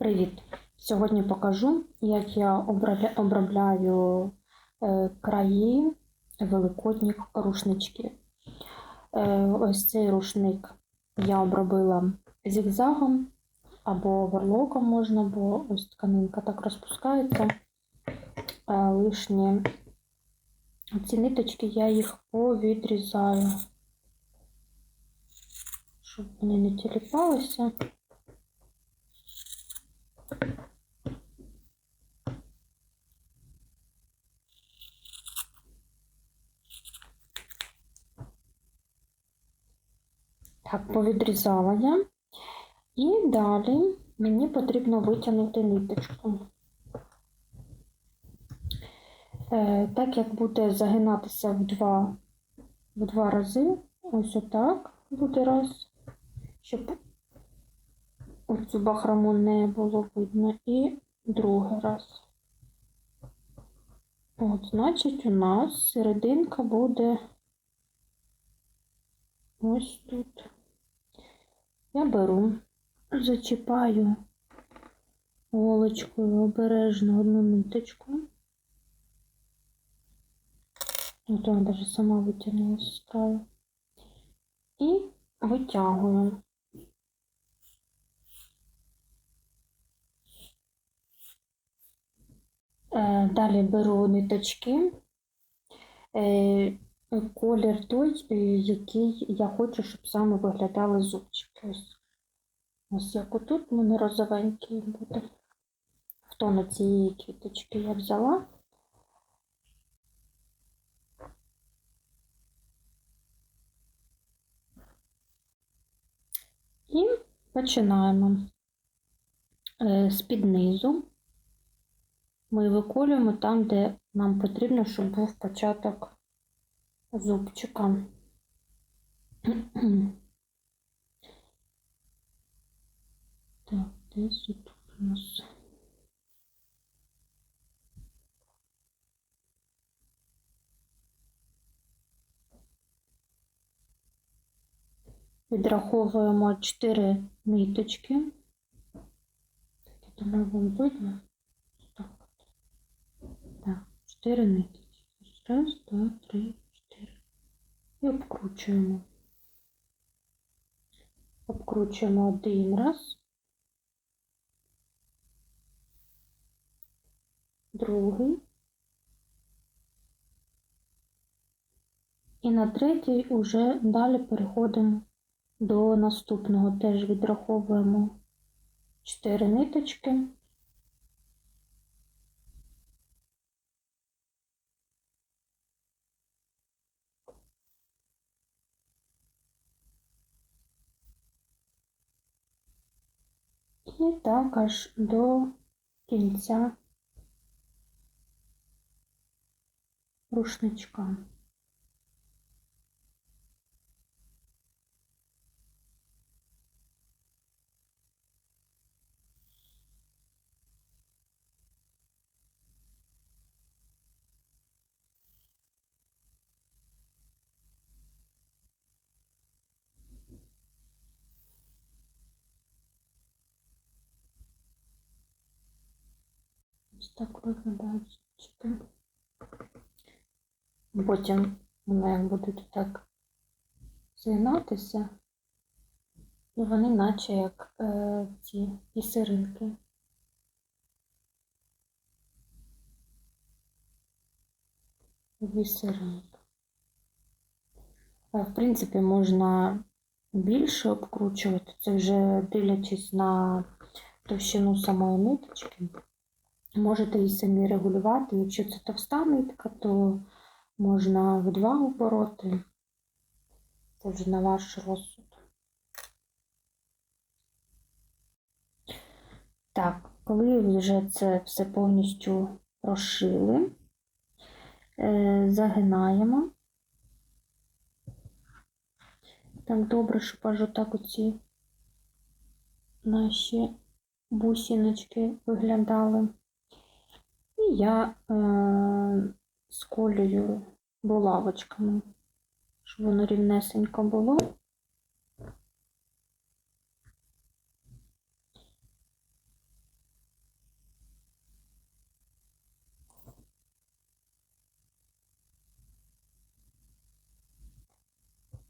Привіт! Сьогодні покажу, як я обробляю е, краї великодніх рушничків. Е, Ось цей рушник я обробила зігзагом або оверлоком можна, бо ось тканинка так розпускається. Е, Лишні ці ниточки я їх повідрізаю, щоб вони не тіліпалися. Так, повідрізала я. І далі мені потрібно витягнути ниточку. Е, так як буде загинатися в два, в два рази, ось отак буде раз, щоб оцю бахрому не було видно, і другий раз. От, значить, у нас серединка буде ось тут. Я беру, зачіпаю голочкою обережно одну ниточку. От вона навіть сама витягнулася з краю. І витягую. Далі беру ниточки, е, колір той, е, який я хочу, щоб саме виглядали зубчики. Ось, ось як отут у мене розовенький буде. В тону цієї квіточки я взяла. І починаємо Е, з-під низу. Ми виколюємо там, де нам потрібно, щоб був початок зубчика. Так, десь тут у нас. Відраховуємо 4 ниточки. Так, я думаю, вам видно. Так, так 4 ниточки. Раз, два, три, чотири. І обкручуємо. Обкручуємо один раз. Другий. І на третій уже далі переходимо до наступного. Теж відраховуємо 4 ниточки. І так аж до кінця рушничка. Ось так виглядають зубчики. Потім вони будуть так згинатися, і вони наче як е, ці пісеринки. Вісеринки. В принципі, можна більше обкручувати, це вже дивлячись на товщину самої ниточки. Можете і самі регулювати. Якщо це товста нитка, то можна в два обороти. Це вже на ваш розсуд. Так, коли вже це все повністю розшили, е, загинаємо. Так добре, щоб аж отак оці наші бусиночки виглядали я е, сколюю булавочками, щоб воно рівнесенько було.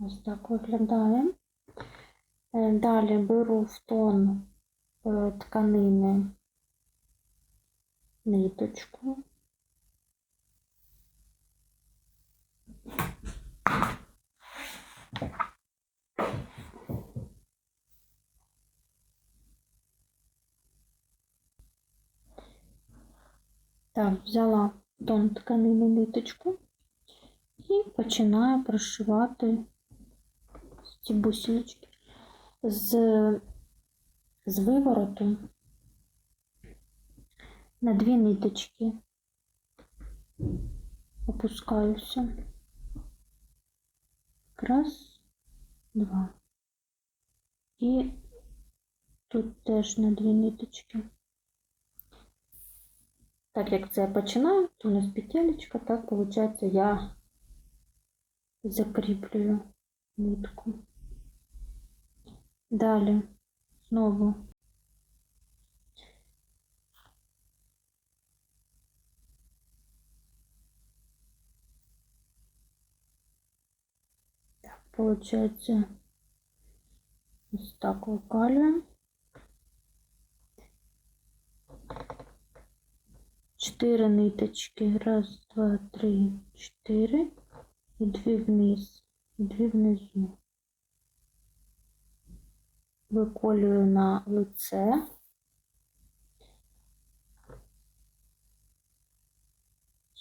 Ось так виглядає. Е, далі беру в тон е, тканини ниточку. Так, взяла тон тканини ниточку і починаю прошивати ці бусиночки з, з вивороту на дві ниточки опускаюся. Раз, два. І тут теж на дві ниточки. Так як це я починаю, то у нас петелечка, так виходить, я закріплюю нитку. Далі знову так, получается ось так викалюємо. Чотири ниточки. Раз, два, три, чотири. І дві вниз, і дві внизу. Виколюю на лице.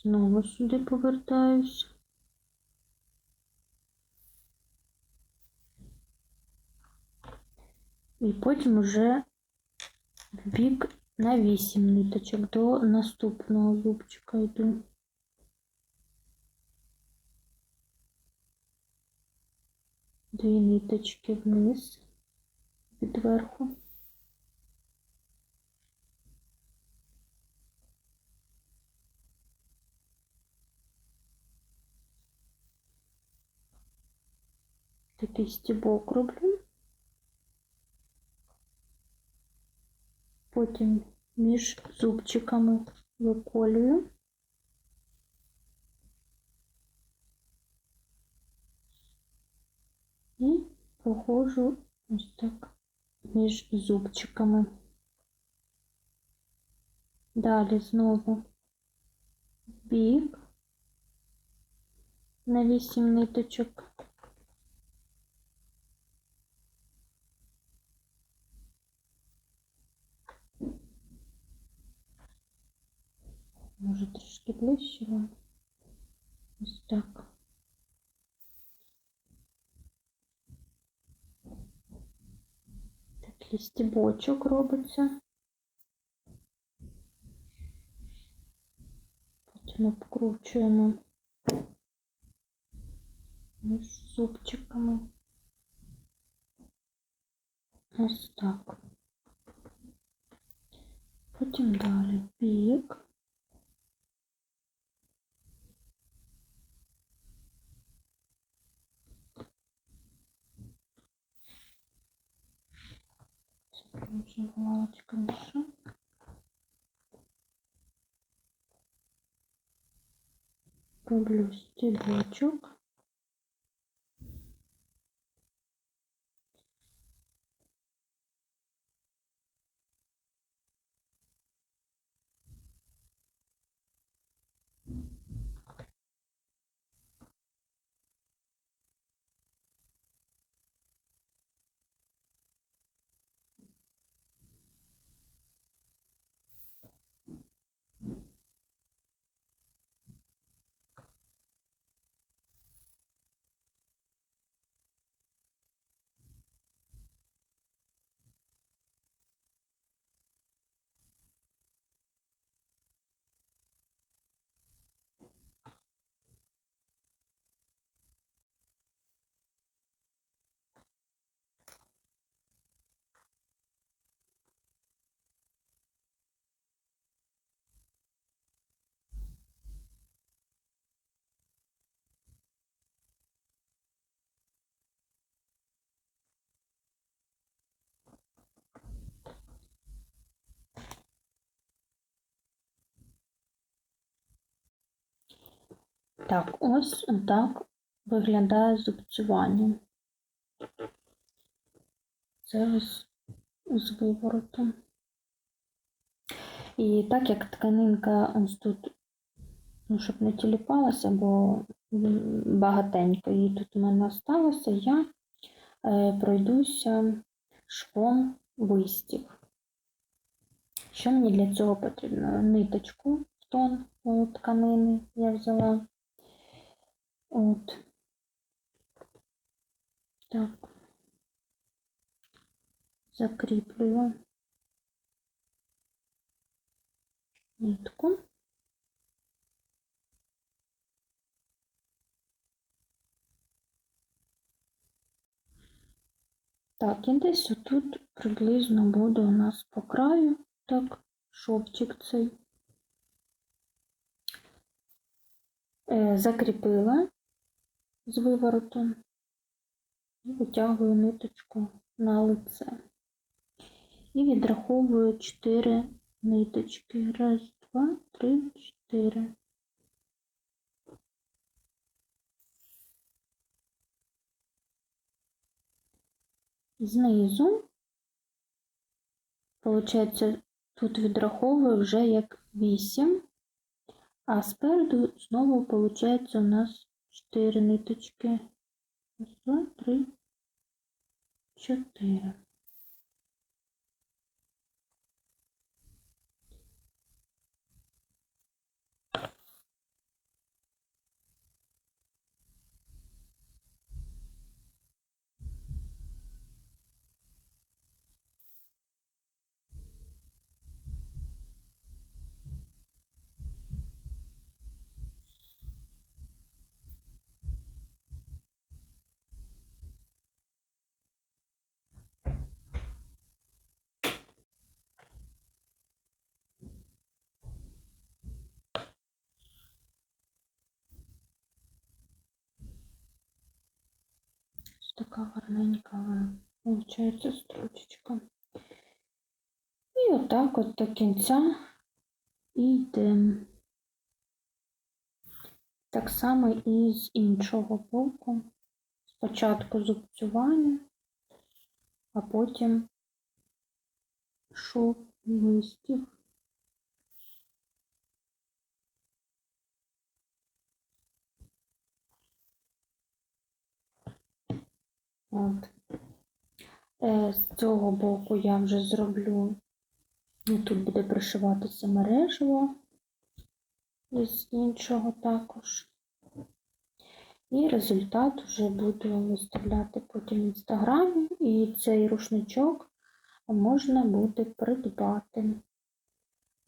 Знову сюди повертаюсь. І потім уже в бік на 8 ниточок до наступного зубчика йду. Дві ниточки вниз від верху. Такий стібок роблю. Потім між зубчиками виколюю. І проходжу ось так між зубчиками. Далі знову бік на 8 ниточок. Може трошки ближче вам. Ось так. Такий стібочок робиться. Потім обкручуємо між зубчиками. Ось так. Потім далі бік. Вже галочка наша. Роблю. Так, ось так виглядає зубцювання. Це ось з виворотом. І так як тканинка ось тут, ну, щоб не тіліпалася, бо багатенько її тут у мене осталося, я е, пройдуся швом листів. Що мені для цього потрібно? Ниточку в тон тканини я взяла. От. Так. Закріплюю нитку. Так, і десь отут приблизно буде у нас по краю, так, шовчик цей. Е, закріпила з виворотом і витягую ниточку на лице. І відраховую 4 ниточки. Раз, два, три, чотири. Знизу, виходить, тут відраховую вже як 8, а спереду знову виходить у нас 4 ниточки. Раз, два, три, чотири. Така гарненька виходить стручечка. І отак от до кінця йдемо. Так само і з іншого боку. Спочатку зубцювання, а потім шов листів. От. Е, З цього боку я вже зроблю, і тут буде пришиватися мережево, і з іншого також. І результат вже буду виставляти потім в інстаграмі, і цей рушничок можна буде придбати.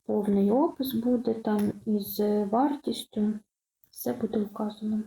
Повний опис буде там із вартістю, все буде вказано.